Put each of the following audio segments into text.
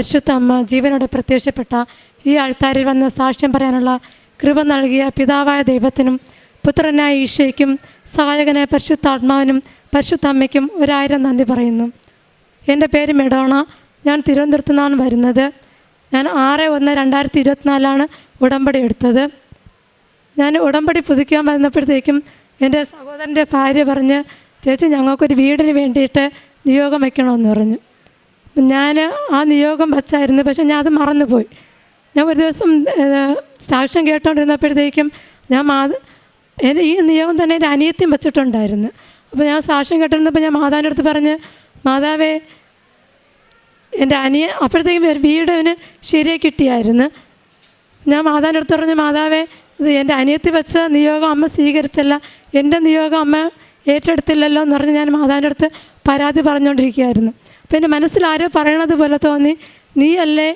പരിശുദ്ധ അമ്മ ജീവനോടെ പ്രത്യക്ഷപ്പെട്ട ഈ ആൾത്താരിൽ വന്ന് സാക്ഷ്യം പറയാനുള്ള കൃപ നൽകിയ പിതാവായ ദൈവത്തിനും പുത്രനായ ഈശോയ്ക്കും സഹായകനായ പരിശുദ്ധ ആത്മാവിനും പരിശുദ്ധ അമ്മയ്ക്കും ഒരായിരം നന്ദി പറയുന്നു. എന്റെ പേര് മെഡോണ. ഞാൻ തിരുവനന്തപുരത്തു നിന്നാണ് വരുന്നത്. ഞാൻ ആറ് ഒന്ന് രണ്ടായിരത്തി ഇരുപത്തിനാലാണ് ഉടമ്പടി എടുത്തത്. ഞാൻ ഉടമ്പടി പുതുക്കാൻ വരുന്നപ്പോഴത്തേക്കും എന്റെ സഹോദരന്റെ ഭാര്യ പറഞ്ഞ് ചേച്ചി ഞങ്ങൾക്കൊരു വീടിന് വേണ്ടിയിട്ട് നിയോഗം വയ്ക്കണമെന്ന് പറഞ്ഞു. ഞാൻ ആ നിയോഗം വച്ചായിരുന്നു പക്ഷേ ഞാൻ അത് മറന്നുപോയി. ഞാൻ ഒരു ദിവസം സാക്ഷ്യം കേട്ടോണ്ടിരുന്നപ്പോഴത്തേക്കും ഞാൻ മാ എന്റെ ഈ നിയോഗം തന്നെ എന്റെ അനിയത്തിയും വെച്ചിട്ടുണ്ടായിരുന്നു. അപ്പോൾ ഞാൻ സാക്ഷ്യം കേട്ടിരുന്നപ്പോൾ ഞാൻ മാതാവിന്റെ അടുത്ത് പറഞ്ഞ് മാതാവേ എന്റെ അനിയ അപ്പോഴത്തേക്കും ഒരു ശരിയെ കിട്ടിയായിരുന്നു. ഞാൻ മാതാവിന്റെ അടുത്ത് പറഞ്ഞ് മാതാവേ ഇത് എന്റെ അനിയത്തി വെച്ച നിയോഗം അമ്മ സ്വീകരിച്ചല്ല എന്റെ നിയോഗം അമ്മ ഏറ്റെടുത്തില്ലല്ലോ എന്ന് പറഞ്ഞ് ഞാൻ മാതാവിന്റെ അടുത്ത് പരാതി പറഞ്ഞുകൊണ്ടിരിക്കുകയായിരുന്നു. അപ്പോൾ എന്റെ മനസ്സിൽ ആരോ പറയണത് പോലെ തോന്നി. നീ അല്ലേ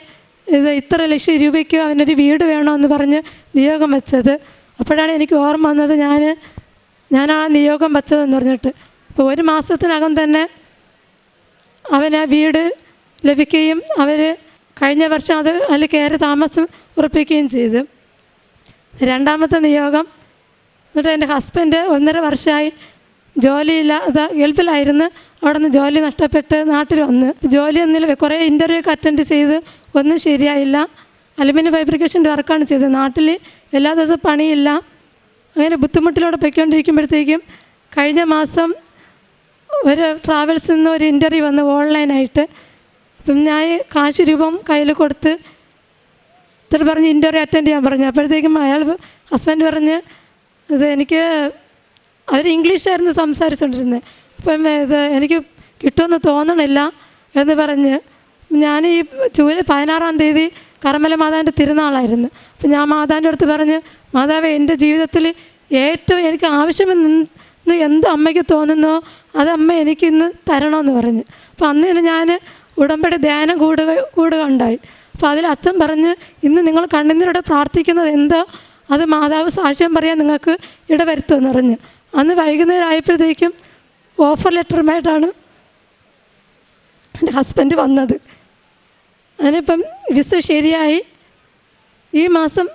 ഇത് ഇത്ര ലക്ഷം രൂപയ്ക്ക് അവനൊരു വീട് വേണമെന്ന് പറഞ്ഞ് നിയോഗം വെച്ചത്. അപ്പോഴാണ് എനിക്ക് ഓർമ്മ വന്നത് ഞാൻ ആ നിയോഗം വെച്ചതെന്ന് പറഞ്ഞിട്ട്. അപ്പോൾ ഒരു മാസത്തിനകം തന്നെ അവന് ആ വീട് ലഭിക്കുകയും അവർ കഴിഞ്ഞ വർഷം അത് അതിൽ കയറി താമസം ഉറപ്പിക്കുകയും ചെയ്തു. രണ്ടാമത്തെ നിയോഗം എന്നിട്ട് എന്റെ ഹസ്ബൻഡ് ഒന്നര വർഷമായി ജോലിയില്ലാതെ ഗൾഫിലായിരുന്നു അവിടെ നിന്ന് ജോലി നഷ്ടപ്പെട്ട് നാട്ടിൽ വന്ന്. ജോലി ഒന്നില്ല കുറേ ഇന്റർവ്യൂ ഒക്കെ അറ്റൻഡ് ചെയ്ത് ഒന്നും ശരിയായില്ല. അലുമിനിയം ഫാബ്രിക്കേഷന്റെ വർക്കാണ് ചെയ്തത്. നാട്ടിൽ എല്ലാ ദിവസവും പണിയില്ല. അങ്ങനെ ബുദ്ധിമുട്ടിലൂടെ പൊയ്ക്കൊണ്ടിരിക്കുമ്പോഴത്തേക്കും കഴിഞ്ഞ മാസം ഒരു ട്രാവൽസിൽ നിന്ന് ഒരു ഇന്റർവ്യൂ വന്ന് ഓൺലൈനായിട്ട് അപ്പം ഞാൻ കാശ് രൂപം കയ്യിൽ കൊടുത്ത് ഇത്ര പറഞ്ഞ് ഇന്റർവ്യൂ അറ്റൻഡ് ചെയ്യാൻ പറഞ്ഞു. അപ്പോഴത്തേക്കും അയാൾ ഹസ്ബൻഡ് പറഞ്ഞ് ഇത് എനിക്ക് അവർ ഇംഗ്ലീഷായിരുന്നു സംസാരിച്ചുകൊണ്ടിരുന്നത് അപ്പം ഇത് എനിക്ക് കിട്ടുമെന്ന് തോന്നണില്ല എന്ന് പറഞ്ഞ് ഞാൻ ഈ ജൂലൈ പതിനാറാം തീയതി കർമ്മല മാതാവിന്റെ തിരുനാളായിരുന്നു. അപ്പം ഞാൻ മാതാവിന്റെ അടുത്ത് പറഞ്ഞ് മാതാവ് എന്റെ ജീവിതത്തിൽ ഏറ്റവും എനിക്ക് ആവശ്യമെന്ന് എന്ത് അമ്മയ്ക്ക് തോന്നുന്നോ അത് അമ്മ എനിക്ക് ഇന്ന് തരണമെന്ന് പറഞ്ഞ്. അപ്പം അന്ന് തന്നെ ഞാൻ ഉടമ്പടി ധ്യാനം കൂടുക കൂടുക ഉണ്ടായി അപ്പോൾ അതിൽ അച്ഛൻ പറഞ്ഞ് ഇന്ന് നിങ്ങൾ കണ്ണുനീരോടെ പ്രാർത്ഥിക്കുന്നത് എന്തോ? അത് മാതാവ് സാക്ഷ്യം പറയാൻ നിങ്ങൾക്ക് ഇടവരുത്തുമെന്ന് പറഞ്ഞ്. അന്ന് വൈകുന്നേരം ആയപ്പോഴത്തേക്കും ഓഫർ ലെറ്ററുമായിട്ടാണ് എന്റെ ഹസ്ബൻഡ് വന്നത്. അതിനിപ്പം വിസ ശരിയായി. ഈ മാസം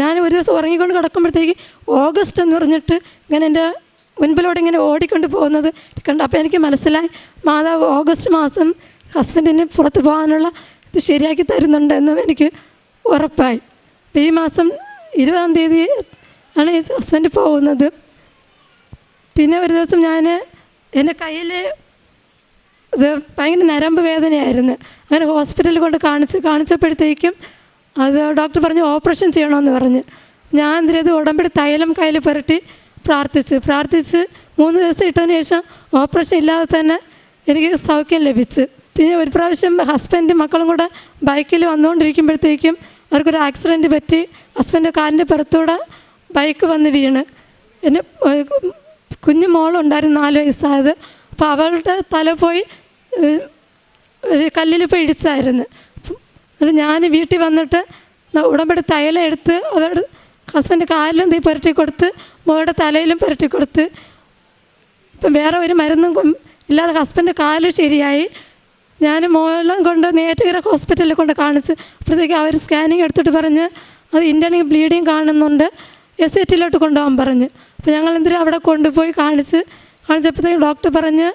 ഞാൻ ഒരു ദിവസം ഉറങ്ങിക്കൊണ്ട് കിടക്കുമ്പോഴത്തേക്ക് ഓഗസ്റ്റ് എന്ന് പറഞ്ഞിട്ട് ഇങ്ങനെ എന്റെ മുൻപിലൂടെ ഇങ്ങനെ ഓടിക്കൊണ്ട് പോകുന്നത് കണ്ട് അപ്പോൾ എനിക്ക് മനസ്സിലായി മാതാവ് ഓഗസ്റ്റ് മാസം ഹസ്ബൻഡിന് പുറത്ത് പോകാനുള്ള ഇത് ശരിയാക്കി തരുന്നുണ്ട് എനിക്ക് ഉറപ്പായി. ഈ മാസം ഇരുപതാം തീയതി ആണ് ഹസ്ബൻഡ് പോകുന്നത്. പിന്നെ ഒരു ദിവസം ഞാൻ എന്റെ കയ്യിൽ ഇത് ഭയങ്കര നരമ്പ് വേദനയായിരുന്നു. അങ്ങനെ ഹോസ്പിറ്റലിൽ കൊണ്ട് കാണിച്ച് കാണിച്ചപ്പോഴത്തേക്കും അത് ഡോക്ടർ പറഞ്ഞു ഓപ്പറേഷൻ ചെയ്യണമെന്ന് പറഞ്ഞ്. ഞാൻ എന്തിനും ഇത് ഉടമ്പടി തൈലം കയ്യിൽ പുരട്ടി പ്രാർത്ഥിച്ച് പ്രാർത്ഥിച്ച് മൂന്ന് ദിവസം ഇട്ടതിന് ശേഷം ഓപ്പറേഷൻ ഇല്ലാതെ തന്നെ എനിക്ക് സൗഖ്യം ലഭിച്ചു. പിന്നെ ഒരു പ്രാവശ്യം ഹസ്ബൻഡും മക്കളും കൂടെ ബൈക്കിൽ വന്നുകൊണ്ടിരിക്കുമ്പോഴത്തേക്കും അവർക്കൊരു ആക്സിഡന്റ് പറ്റി ഹസ്ബൻഡ് കാലിന്റെ പുറത്തൂടെ ബൈക്ക് വന്ന് വീണ്. എന്നെ കുഞ്ഞു മോളുണ്ടായിരുന്നു നാല് വയസ്സായത്. അപ്പോൾ അവളുടെ തല പോയി ഒരു കല്ലിൽ പോയി ഇടിച്ചായിരുന്നു എന്നിട്ട് ഞാൻ വീട്ടിൽ വന്നിട്ട് ഉടമ്പടി തൈല എടുത്ത് അവരുടെ ഹസ്ബൻഡ് കാലിലും തീ പുരട്ടി കൊടുത്ത് മോളുടെ തലയിലും പുരട്ടി കൊടുത്ത്. ഇപ്പം വേറെ ഒരു മരുന്നും ഇല്ലാതെ ഹസ്ബൻഡ് കാൽ ശരിയായി. ഞാൻ മോളെ കൊണ്ട് നേറ്റുകര ഹോസ്പിറ്റലിൽ കൊണ്ട് കാണിച്ച് അപ്പോഴത്തേക്ക് അവർ സ്കാനിങ് എടുത്തിട്ട് പറഞ്ഞ് അത് ഇന്റർണിങ് ബ്ലീഡിങ് കാണുന്നുണ്ട്. എസ് ഐ ടിയിലോട്ട് കൊണ്ടുപോകാൻ പറഞ്ഞ്. അപ്പോൾ ഞങ്ങൾ എന്തിനും അവിടെ കൊണ്ടുപോയി കാണിച്ച് കാണിച്ചപ്പോഴത്തേക്ക് ഡോക്ടർ പറഞ്ഞ്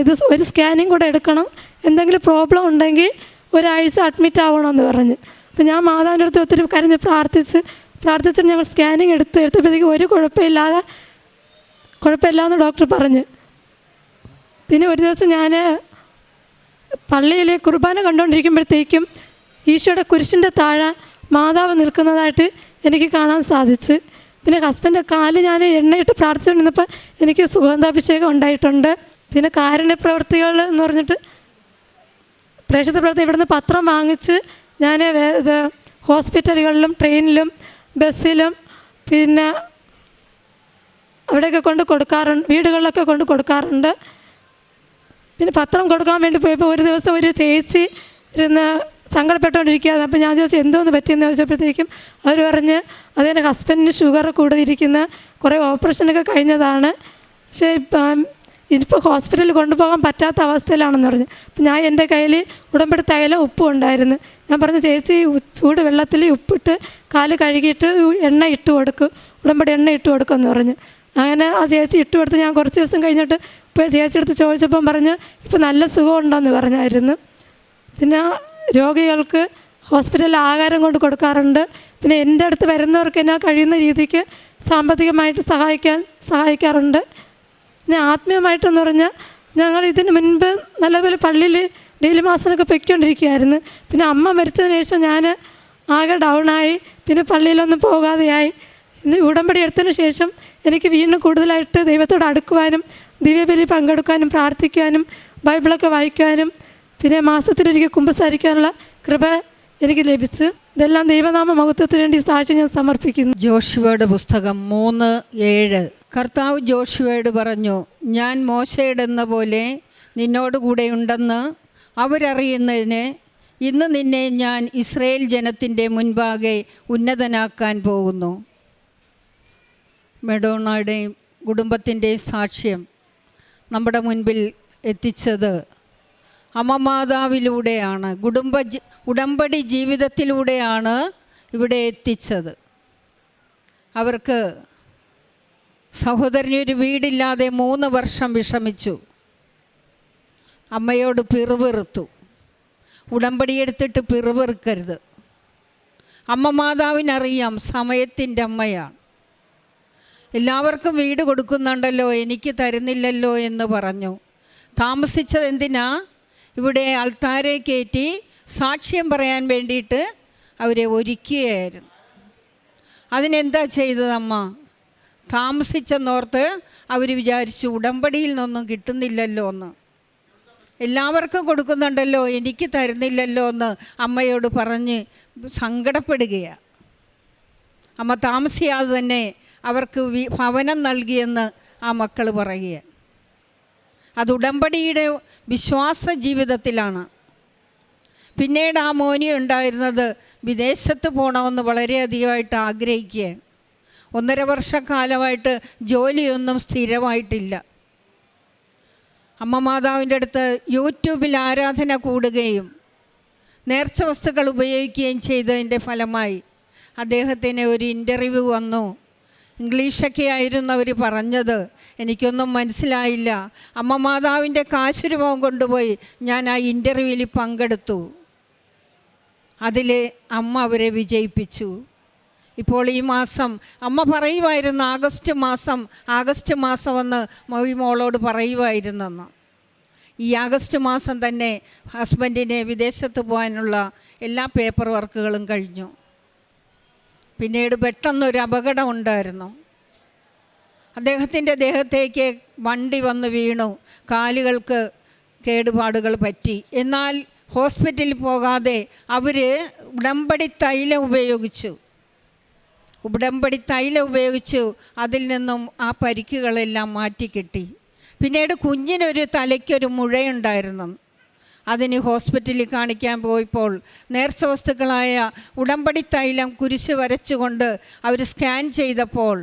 ഇത് ഒരു സ്കാനിങ് കൂടെ എടുക്കണം. എന്തെങ്കിലും പ്രോബ്ലം ഉണ്ടെങ്കിൽ ഒരാഴ്ച അഡ്മിറ്റ് ആവണമെന്ന് പറഞ്ഞ്. അപ്പോൾ ഞാൻ മാതാവിന്റെ അടുത്ത് ഒത്തിരി കരഞ്ഞ് പ്രാർത്ഥിച്ച് പ്രാർത്ഥിച്ചിട്ട് ഞങ്ങൾ സ്കാനിങ് എടുത്ത് എടുത്തപ്പോഴത്തേക്ക് ഒരു കുഴപ്പമില്ലാതെ കുഴപ്പമില്ലാന്ന് ഡോക്ടർ പറഞ്ഞ്. പിന്നെ ഒരു ദിവസം ഞാൻ പള്ളിയിലെ കുർബാന കണ്ടുകൊണ്ടിരിക്കുമ്പോഴത്തേക്കും ഈശോയുടെ കുരിശിന്റെ താഴെ മാതാവ് നിൽക്കുന്നതായിട്ട് എനിക്ക് കാണാൻ സാധിച്ചു. പിന്നെ ഹസ്ബന്റെ കാൽ ഞാൻ എണ്ണയിട്ട് പ്രാർത്ഥിച്ചുകൊണ്ടിരുന്നപ്പോൾ എനിക്ക് സുഗന്ധാഭിഷേകം ഉണ്ടായിട്ടുണ്ട്. പിന്നെ കാരുണ്യ എന്ന് പറഞ്ഞിട്ട് പ്രേക്ഷിത പ്രവർത്തി ഇവിടുന്ന് പത്രം വാങ്ങിച്ച് ഞാൻ ഇത് ഹോസ്പിറ്റലുകളിലും ട്രെയിനിലും ബസ്സിലും പിന്നെ അവിടെയൊക്കെ കൊണ്ട് കൊടുക്കാറുണ്ട് വീടുകളിലൊക്കെ കൊണ്ട് കൊടുക്കാറുണ്ട്. പിന്നെ പത്രം കൊടുക്കാൻ വേണ്ടി പോയപ്പോൾ ഒരു ദിവസം ഒരു ചേച്ചി ഇരുന്ന് സങ്കടപ്പെട്ടുകൊണ്ടിരിക്കുകയാണ്. അപ്പോൾ ഞാൻ ചോദിച്ചു എന്തോന്ന് പറ്റിയെന്ന്? ചോദിച്ചപ്പോഴത്തേക്കും അവർ പറഞ്ഞ് അതെന്റെ ഹസ്ബൻഡിന് ഷുഗർ കൂടുതലിരിക്കുന്ന കുറേ ഓപ്പറേഷനൊക്കെ കഴിഞ്ഞതാണ്. പക്ഷേ ഇപ്പം ഇതിപ്പോൾ ഹോസ്പിറ്റലിൽ കൊണ്ടുപോകാൻ പറ്റാത്ത അവസ്ഥയിലാണെന്ന് പറഞ്ഞു. അപ്പം ഞാൻ എന്റെ കയ്യിൽ ഉടമ്പടി തൈലം ഉപ്പും ഉണ്ടായിരുന്നു. ഞാൻ പറഞ്ഞു ചേച്ചി ചൂട് വെള്ളത്തിൽ ഉപ്പിട്ട് കാൽ കഴുകിയിട്ട് എണ്ണ ഇട്ട് കൊടുക്കും. ഉടമ്പടി എണ്ണ ഇട്ട് കൊടുക്കുമെന്ന് പറഞ്ഞു. അങ്ങനെ ആ ചേച്ചി ഇട്ട് കൊടുത്ത് ഞാൻ കുറച്ച് ദിവസം കഴിഞ്ഞിട്ട് ഇപ്പോൾ ചേച്ചി എടുത്ത് ചോദിച്ചപ്പം പറഞ്ഞ് ഇപ്പോൾ നല്ല സുഖമുണ്ടെന്ന് പറഞ്ഞായിരുന്നു. പിന്നെ രോഗികൾക്ക് ഹോസ്പിറ്റലിൽ ആഹാരം കൊണ്ട് കൊടുക്കാറുണ്ട്. പിന്നെ എന്റെ അടുത്ത് വരുന്നവർക്ക് എന്നാൽ കഴിയുന്ന രീതിക്ക് സാമ്പത്തികമായിട്ട് സഹായിക്കാൻ സഹായിക്കാറുണ്ട്. പിന്നെ ആത്മീയമായിട്ടെന്ന് പറഞ്ഞാൽ ഞങ്ങൾ ഇതിന് മുൻപ് നല്ലതുപോലെ പള്ളിയിൽ ഡെയിലി മാസത്തിനൊക്കെ പൊയ്ക്കൊണ്ടിരിക്കുകയായിരുന്നു. പിന്നെ അമ്മ മരിച്ചതിന് ശേഷം ഞാൻ ആകെ ഡൗണായി പിന്നെ പള്ളിയിലൊന്നും പോകാതെയായി. ഇന്ന് ഉടമ്പടി എടുത്തതിന് ശേഷം എനിക്ക് വീണ്ടും കൂടുതലായിട്ട് ദൈവത്തോട് അടുക്കുവാനും ദിവ്യബലി പങ്കെടുക്കാനും പ്രാർത്ഥിക്കുവാനും ബൈബിളൊക്കെ വായിക്കുവാനും പിന്നെ മാസത്തിലൊരിക്കൽ കുമ്പസാരിക്കാനുള്ള കൃപ എനിക്ക് ലഭിച്ചു ഇതെല്ലാം ദൈവനാമ മഹത്വത്തിന് വേണ്ടി സാക്ഷി ഞാൻ സമർപ്പിക്കുന്നു. ജോഷുവയുടെ പുസ്തകം മൂന്ന് ഏഴ്. കർത്താവ് ജോഷുവയോട് പറഞ്ഞു ഞാൻ മോശയുടെന്ന പോലെ നിന്നോട് കൂടെയുണ്ടെന്ന് അവരറിയുന്നതിന് ഇന്ന് നിന്നെ ഞാൻ ഇസ്രയേൽ ജനത്തിന്റെ മുൻപാകെ ഉന്നതനാക്കാൻ പോകുന്നു. മെഡോണയുടെയും കുടുംബത്തിന്റെയും സാക്ഷ്യം നമ്മുടെ മുൻപിൽ എത്തിച്ചത് അമ്മമാതാവിലൂടെയാണ് കുടുംബ ഉടമ്പടി ജീവിതത്തിലൂടെയാണ് ഇവിടെ എത്തിച്ചത്. അവർക്ക് സഹോദരന് ഒരു വീടില്ലാതെ മൂന്ന് വർഷം വിഷമിച്ചു. അമ്മയോട് പിറുപിറുത്തു. ഉടമ്പടി എടുത്തിട്ട് പിറുപിറുക്കരുത്. അമ്മ മാതാവിനറിയാം സമയത്തിന്റെ അമ്മയാണ്. എല്ലാവർക്കും വീട് കൊടുക്കുന്നുണ്ടല്ലോ എനിക്ക് തരുന്നില്ലല്ലോ എന്ന് പറഞ്ഞു. താമസിച്ചത് എന്തിനാ? ഇവിടെ അൾത്താരെ കയറ്റി സാക്ഷ്യം പറയാൻ വേണ്ടിയിട്ട് അവരെ ഒരുക്കുകയായിരുന്നു അതിനെന്താ ചെയ്തതമ്മ? താമസിച്ചെന്നോർത്ത് അവർ വിചാരിച്ചു ഉടമ്പടിയിൽ നിന്നൊന്നും കിട്ടുന്നില്ലല്ലോ എന്ന്. എല്ലാവർക്കും കൊടുക്കുന്നുണ്ടല്ലോ എനിക്ക് തരുന്നില്ലല്ലോ എന്ന് അമ്മയോട് പറഞ്ഞ് സങ്കടപ്പെടുകയാണ് അമ്മ താമസിയാതെ തന്നെ അവർക്ക് ഭവനം നൽകിയെന്ന് ആ മക്കൾ പറയുകയാണ് അത് ഉടമ്പടിയുടെ വിശ്വാസ ജീവിതത്തിലാണ്. പിന്നീട് ആ മോനി ഉണ്ടായിരുന്നത് വിദേശത്ത് പോകണമെന്ന് വളരെയധികമായിട്ട് ആഗ്രഹിക്കുകയാണ്. ഒന്നര വർഷക്കാലമായിട്ട് ജോലിയൊന്നും സ്ഥിരമായിട്ടില്ല. അമ്മ മാതാവിന്റെ അടുത്ത് യൂട്യൂബിൽ ആരാധന കൂടുകയും നേർച്ച വസ്തുക്കൾ ഉപയോഗിക്കുകയും ചെയ്തതിന്റെ ഫലമായി അദ്ദേഹത്തിന് ഒരു ഇന്റർവ്യൂ വന്നു. ഇംഗ്ലീഷൊക്കെ ആയിരുന്നു അവർ പറഞ്ഞത്. എനിക്കൊന്നും മനസ്സിലായില്ല. അമ്മ മാതാവിന്റെ കാശുരൂപം കൊണ്ടുപോയി ഞാൻ ആ ഇന്റർവ്യൂവിൽ പങ്കെടുത്തു. അതിൽ അമ്മ അവരെ വിജയിപ്പിച്ചു. ഇപ്പോൾ ഈ മാസം അമ്മ പറയുമായിരുന്നു ആഗസ്റ്റ് മാസം ആഗസ്റ്റ് മാസം മാസമെന്ന് മൗവി മോളോട് പറയുമായിരുന്നെന്ന്. ഈ ആഗസ്റ്റ് മാസം തന്നെ ഹസ്ബൻഡിനെ വിദേശത്ത് പോകാനുള്ള എല്ലാ പേപ്പർ വർക്കുകളും കഴിഞ്ഞു. പിന്നീട് പെട്ടെന്നൊരു അപകടം ഉണ്ടായിരുന്നു അദ്ദേഹത്തിന്റെ ദേഹത്തേക്ക് വണ്ടി വന്ന് വീണു. കാലുകൾക്ക് കേടുപാടുകൾ പറ്റി. എന്നാൽ ഹോസ്പിറ്റലിൽ പോകാതെ അവർ ഉടമ്പടി തൈലം ഉപയോഗിച്ചു. ഉടമ്പടി തൈലം ഉപയോഗിച്ചു. അതിൽ നിന്നും ആ പരിക്കുകളെല്ലാം മാറ്റിക്കിട്ടി. പിന്നീട് കുഞ്ഞിനൊരു തലയ്ക്കൊരു മുഴയുണ്ടായിരുന്നു. അതിന് ഹോസ്പിറ്റലിൽ കാണിക്കാൻ പോയപ്പോൾ നേർച്ച വസ്തുക്കളായ ഉടമ്പടി തൈലം കുരിശ് വരച്ചുകൊണ്ട് അവർ സ്കാൻ ചെയ്തപ്പോൾ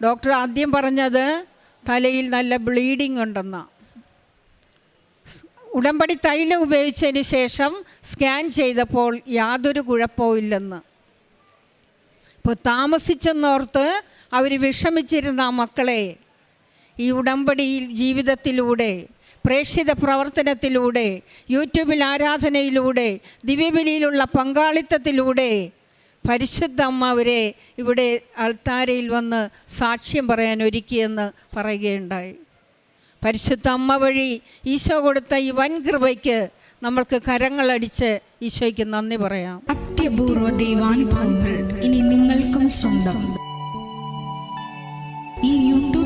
ഡോക്ടർ ആദ്യം പറഞ്ഞത് തലയിൽ നല്ല ബ്ലീഡിംഗ് ഉണ്ടെന്നാണ് ഉടമ്പടി തൈലം ഉപയോഗിച്ചതിന് ശേഷം സ്കാൻ ചെയ്തപ്പോൾ യാതൊരു കുഴപ്പവും ഇല്ലെന്ന്. ഇപ്പോൾ താമസിച്ചെന്നോർത്ത് അവർ വിഷമിച്ചിരുന്ന മക്കളെ ഈ ഉടമ്പടി ജീവിതത്തിലൂടെ പ്രേക്ഷിത പ്രവർത്തനത്തിലൂടെ യൂട്യൂബിൽ ആരാധനയിലൂടെ ദിവ്യബലിയിലുള്ള പങ്കാളിത്തത്തിലൂടെ പരിശുദ്ധ അമ്മ അവരെ ഇവിടെ അൾത്താരയിൽ വന്ന് സാക്ഷ്യം പറയാൻ ഒരുക്കിയെന്ന് പറയുകയുണ്ടായി. പരിശുദ്ധ അമ്മ വഴി ഈശോ കൊടുത്ത ഈ വൻ കൃപയ്ക്ക് നമ്മൾക്ക് കരങ്ങളടിച്ച് ഈശോയ്ക്ക് നന്ദി പറയാം. അത്യപൂർവ ദൈവാനുഭവങ്ങൾ ഇനി നിങ്ങൾക്കും സ്വന്തം. ഈ